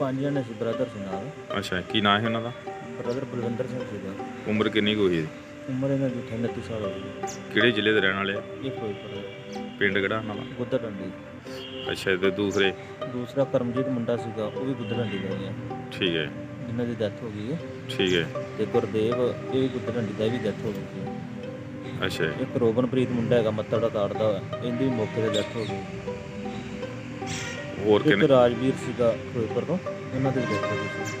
ਪੰਜ ਜਣੇ ਸੀ ਬ੍ਰਦਰ ਸੀ ਨਾਲ। ਅੱਛਾ ਕੀ ਨਾਂ ਹੈ ਉਹਨਾਂ ਦਾ? ਬ੍ਰਦਰ ਬਲਵਿੰਦਰ ਸਿੰਘ ਸੀਗਾ। ਉਮਰ ਕਿੰਨੀ ਕੁ ਹੋਈ? ਉਮਰ ਇਹਨਾਂ ਦੀ 38 ਸਾਲ ਹੋ ਗਈ। ਕਿਹੜੇ ਜ਼ਿਲ੍ਹੇ ਦੇ ਰਹਿਣ ਵਾਲੇ ਆ? ਇਹ ਫਿਰੋਜ਼ਪੁਰ ਦਾ। ਪਿੰਡ ਕਿਹੜਾ ਉਹਨਾਂ ਦਾ? ਗੁੱਦਰ ਡੰਡੀ ਅੱਛਾ ਤੇ ਦੂਸਰੇ? ਦੂਸਰਾ ਕਰਮਜੀਤ ਮੁੰਡਾ ਸੀਗਾ ਉਹ ਵੀ ਗੁੱਦਰ ਡੰਡੀ ਦਾ ਹੀ ਹੈ ਠੀਕ ਹੈ। ਜਿਨ੍ਹਾਂ ਦੀ ਡੈਥ ਹੋ ਗਈ ਹੈ। ਠੀਕ ਹੈ। ਤੇ ਗੁਰਦੇਵ ਇਹ ਵੀ ਗੁੱਦਰ ਡੰਡੀ ਦਾ ਇਹ ਵੀ ਡੈਥ ਹੋ ਗਈ ਅੱਛਾ। ਇੱਕ ਰੋਗਨਪ੍ਰੀਤ ਮੁੰਡਾ ਹੈਗਾ ਮੱਤੜ ਦਾ ਤਾੜਦਾ ਇਹਦੀ ਵੀ ਮੌਕੇ ਤੇ ਡੈਥ ਹੋ ਗਈ। ਹੋਰ ਇੱਕ ਕਿੰਨੇ ਰਾਜਵੀਰ ਸੀਗਾ ਫਿਰੋਜ਼ਪੁਰ ਤੋਂ ਉਹਨਾਂ ਦੀ ਡੈਥ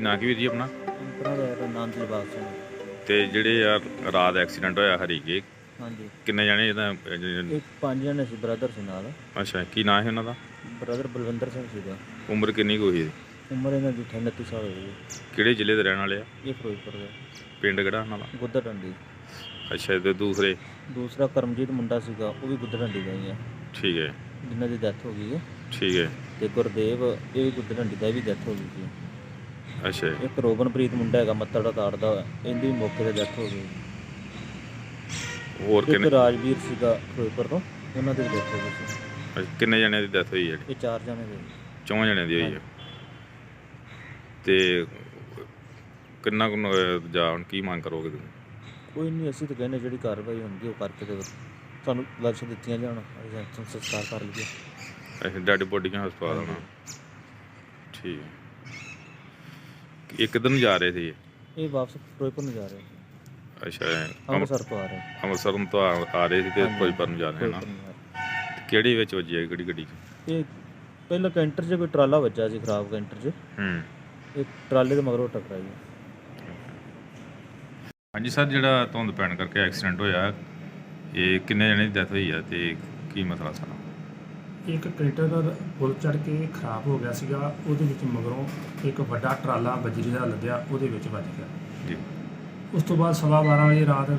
ਕੀ ਨਾਂ ਕੀ ਵੀਰ ਜੀ ਆਪਣਾ? ਦਾ ਦਿਲਬਾਗ ਸਿੰਘ। ਤੇ ਜਿਹੜੇ ਆ ਰਾਤ ਐਕਸੀਡੈਂਟ ਹੋਇਆ ਹਰੀਕੇ ਹਾਂਜੀ। ਕਿੰਨੇ ਜਣੇ ਇਹਦਾ ਇਹ ਪੰਜ ਜਣੇ ਸੀ ਬ੍ਰਦਰ ਸੀ ਨਾਲ। ਅੱਛਾ ਕੀ ਨਾਂ ਹੈ ਉਹਨਾਂ ਦਾ? ਬ੍ਰਦਰ ਬਲਵਿੰਦਰ ਸਿੰਘ ਸੀਗਾ। ਉਮਰ ਕਿੰਨੀ ਕੁ ਹੋਈ ਉਮਰ ਇਹਨਾਂ ਦੀ 38 ਸਾਲ ਹੋ। ਗਈ ਕਿਹੜੇ ਜ਼ਿਲ੍ਹੇ ਦੇ ਰਹਿਣ ਵਾਲੇ ਆ? ਇਹ ਫਿਰੋਜ਼ਪੁਰ ਦਾ। ਪਿੰਡ ਕਿਹੜਾ ਉਹਨਾਂ ਦਾ? ਗੁੱਦਰ ਡੰਡੀ ਅੱਛਾ ਤੇ ਦੂਸਰੇ? ਦੂਸਰਾ ਕਰਮਜੀਤ ਮੁੰਡਾ ਸੀਗਾ ਉਹ ਵੀ ਗੁੱਦਰ ਡੰਡੀ ਦਾ ਹੀ ਹੈ। ਠੀਕ ਹੈ। ਜਿਨ੍ਹਾਂ ਦੀ ਡੈਥ ਹੋ ਗਈ ਹੈ। ਠੀਕ ਹੈ। ਤੇ ਗੁਰਦੇਵ ਇਹ ਵੀ ਗੁੱਦਰ ਡੰਡੀ ਦਾ ਇਹ ਵੀ ਡੈਥ ਹੋ ਗਈ ਸੀ। ਅੱਛਾ ਇੱਕ ਰੋਗਨਪ੍ਰੀਤ ਮੁੰਡਾ ਹੈਗਾ ਮੱਤੜ ਦਾ ਤਾੜਦਾ ਇਹਦੀ ਵੀ ਮੌਕੇ ਤੇ ਡੈਥ ਹੋ ਗਈ। ਹੋਰ ਇੱਕ ਕਿੰਨੇ? ਰਾਜਵੀਰ ਸੀਗਾ ਫਿਰੋਜ਼ਪੁਰ ਤੋਂ ਉਹਨਾਂ ਦੀ ਡੈਥ ਹੋ ਗਈ ਸੀ। ਅੱਛਾ, ਕਿੰਨੇ ਜਣਿਆਂ ਦੀ ਡੈਥ ਹੋਈ ਹੈ? ਇਹ ਚਾਰ ਜਣੇ ਦੇ। ਚੌਂ ਜਣਿਆਂ ਦੀ ਹੋਈ ਹੈ। ਤੇ ਕਿੰਨਾ ਕੁ ਨ- ਜਾ ਹੁਣ ਕੀ ਮੰਗ ਕਰੋਗੇ ਤੁਸੀਂ? ਕੋਈ ਨਹੀਂ ਅਸੀਂ ਤਾਂ ਕਹਿੰਦੇ ਜਿਹੜੀ ਕਾਰਵਾਈ ਹੁੰਦੀ ਉਹ ਕਰਕੇ ਤੇ ਸਾਨੂੰ ਲਕਸ਼ ਦਿੱਤੀਆਂ ਜਾਣ ਅਸੀਂ ਸੰ- ਸੰਸਕਾਰ ਕਰ ਲਈਏ। ਅਸੀਂ ਡੈਡ ਬੋਡੀਆਂ ਹਸਪਤਾਲ ਆਉਣਾ। ਠੀਕ। ਹੈ ਇੱਕ ਦਿਨ ਜਾ ਰਹੇ ਸੀ। ਇਹ ਵਾਪਸ ਫਿਰੋਜ਼ਪੁਰ ਨੂੰ ਜਾ ਰਹੇ ਸੀ। ਅੱਛਾ ਅੰਮ੍ਰਿਤਸਰ ਅੰਮ੍ਰਿਤਸਰ ਤੋਂ ਆ ਰਹੇ। ਅੰਮ੍ਰਿਤਸਰ ਤੋਂ ਆ ਆ ਰਹੇ ਸੀ ਤੇ ਹਾਂਜੀ। ਫਿਰੋਜ਼ਪੁਰ ਨੂੰ ਜਾ ਰਹੇ ਨਾ। ਫਿਰੋਜ਼ਪੁਰ ਨੂੰ ਜਾ ਰਹੇ। ਕਿਹੜੀ ਵਿੱਚ ਵੱਜੀ ਹੈ ਕਿਹੜੀ ਗੱਡੀ 'ਚ? ਇਹ ਪਹਿਲਾਂ ਕੈਂਟਰ 'ਚ ਕੋਈ ਟਰਾਲਾ ਵੱਜਾ ਸੀ ਖਰਾਬ ਕੈਂਟਰ 'ਚ। ਹੂੰ। ਇਹ ਟਰਾਲੇ ਦੇ ਮਗਰੋਂ ਟਕਰਾਈ ਹਾਂਜੀ ਸਰ ਜਿਹੜਾ ਧੁੰਦ ਪੈਣ ਕਰਕੇ ਐਕਸੀਡੈਂਟ ਹੋਇਆ ਇਹ ਕਿੰਨੇ ਜਣੇ ਦੀ ਡੈਥ ਹੋਈ ਹੈ ਤੇ ਕੀ ਮਸਲਾ ਸਾਰਾ? ਇੱਕ ਕ੍ਰੇਟਰ ਦਾ ਪੁਲ ਚੜ ਕੇ ਖਰਾਬ ਹੋ ਗਿਆ ਸੀਗਾ ਉਹਦੇ ਵਿੱਚ ਮਗਰੋਂ ਇੱਕ ਵੱਡਾ ਟਰਾਲਾ ਬਜਰੀ ਦਾ ਲੱਦਿਆ ਉਹਦੇ ਵਿੱਚ ਵੱਜ ਗਿਆ। ਜੀ। ਉਸ ਤੋਂ ਬਾਅਦ ਸਵਾ 12 ਵਜੇ ਰਾਤ ਅ,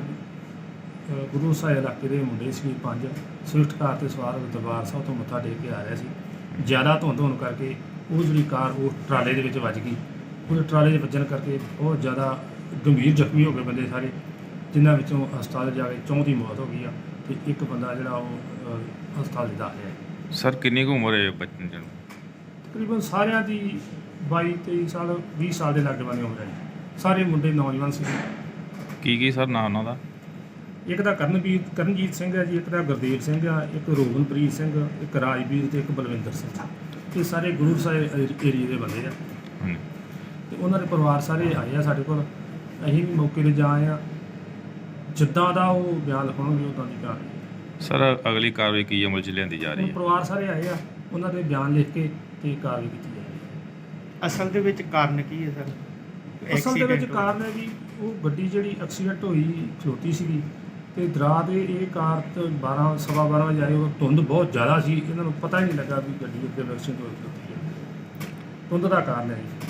ਗੁਰੂ ਸਾਹਿਬ ਇਲਾਕੇ ਦੇ ਮੁੰਡੇ ਸੀ ਪੰਜ ਸਵਿਫਟ ਕਾਰ ਤੇ ਸਵਾਰ ਦਰਬਾਰ ਸਾਹਿਬ ਤੋਂ ਮੱਥਾ ਟੇਕ ਕੇ ਆ ਰਿਹਾ ਸੀ। ਜ਼ਿਆਦਾ ਧੁੰਦ ਹੋਣ ਕਰਕੇ ਉਹ ਜਿਹੜੀ ਕਾਰ ਉਹ ਟਰਾਲੇ ਦੇ ਵਿੱਚ ਵੱਜ ਗਈ। ਉਹ ਟਰਾਲੇ ਦੇ ਵੱਜਣ ਕਰਕੇ ਬਹੁਤ ਜ਼ਿਆਦਾ ਗੰਭੀਰ ਜ਼ਖਮੀ ਹੋ ਗਏ ਬੰਦੇ ਸਾਰੇ ਜਿਨ੍ਹਾਂ ਵਿੱਚੋਂ ਹਸਪਤਾਲ ਜਾ ਕੇ ਚੌਂ ਦੀ ਮੌਤ ਹੋ ਗਈ ਆ ਤੇ ਇੱਕ ਬੰਦਾ ਜਿਹੜਾ ਉਹ ਅ, ਹਸਪਤਾਲ ਦੇ ਦਾਖਲ ਹੈ ਸਰ ਕਿੰਨੀ ਕੁ ਉਮਰ ਹੈ ਬੱਚੇ ਦੀ? ਤਕਰੀਬਨ ਸਾਰਿਆਂ ਦੀ 22 23 ਸਾਲ 20 ਸਾਲ ਦੇ ਲਾਗੇ ਬੰਨੇ ਹੋ ਰਹੇ ਸਾਰੇ ਮੁੰਡੇ ਨੌਜਵਾਨ ਸੀ। ਕੀ ਕੀ ਸਰ ਨਾਂ ਉਹਨਾਂ ਦਾ? ਇੱਕ ਦਾ ਕਰਨਵੀਰ ਕਰਨਜੀਤ ਸਿੰਘ ਹੈ ਜੀ ਇੱਕ ਦਾ ਗੁਰਦੇਵ ਸਿੰਘ ਆ ਇੱਕ ਰੋਗਨਪ੍ਰੀਤ ਸਿੰਘ ਇੱਕ ਰਾਜਵੀਰ ਤੇ ਇੱਕ ਬਲਵਿੰਦਰ ਸਿੰਘ। ਇਹ ਸਾਰੇ ਗੁਰੂ ਸਾਹਿਬ ਏਰੀਏ ਦੇ ਬੰਦੇ ਆ। ਹਾਂਜੀ। ਤੇ ਉਹਨਾਂ ਦੇ ਪਰਿਵਾਰ ਸਾਰੇ ਆਏ ਆ ਸਾਡੇ ਕੋਲ। ਅਸੀਂ ਵੀ ਮੌਕੇ ਤੇ ਜਾ ਆਏ ਆ। ਜਿੱਦਾਂ ਦਾ ਉਹ ਬਿਆਨ ਲਿਖਾਉਣਗੇ ਉਦਾਂ ਦੀ ਕਾਰਵਾਈ। ਸਰ ਅਗਲੀ ਕਾਰਵਾਈ ਕੀ ਅਮਲ ਚ ਲਿਆਂਦੀ ਜਾ ਰਹੀ ਹੁਣ ਹੈ? ਪਰਿਵਾਰ ਸਾਰੇ ਆਏ ਆ ਉਹਨਾਂ ਦੇ ਬਿਆਨ ਲਿਖ ਕੇ ਤੇ ਕਾਰਵਾਈ ਕੀਤੀ ਜਾਏਗੀ ਅਸਲ ਦੇ ਵਿੱਚ ਕਾਰਨ ਕੀ ਹੈ ਸਰ? ਅਸਲ ਦੇ ਵਿੱਚ ਹੋਇਆ। ਕਾਰਨ ਹੈ ਵੀ ਉਹ ਗੱਡੀ ਜਿਹੜੀ ਐਕਸੀਡੈਂਟ ਹੋਈ ਖਲੋਤੀ ਸੀਗੀ ਤੇ ਦਰਾ ਦੇ ਇਹ ਕਾਰ ਤੇ 12 ਸਵਾ 12 ਵਜੇ ਆਏ ਉਹ ਧੁੰਦ ਬਹੁਤ ਜ਼ਿਆਦਾ ਸੀ ਇਹਨਾਂ ਨੂੰ ਪਤਾ ਹੀ ਨਹੀਂ ਲੱਗਾ ਵੀ ਗੱਡੀ ਅੱਗੇ ਐਕਸੀਡੈਂਟ ਹੋਈ ਖਲੋਤੀ ਹੈ ਧੁੰਦ ਦਾ ਕਾਰਨ ਹੈ ਜੀ।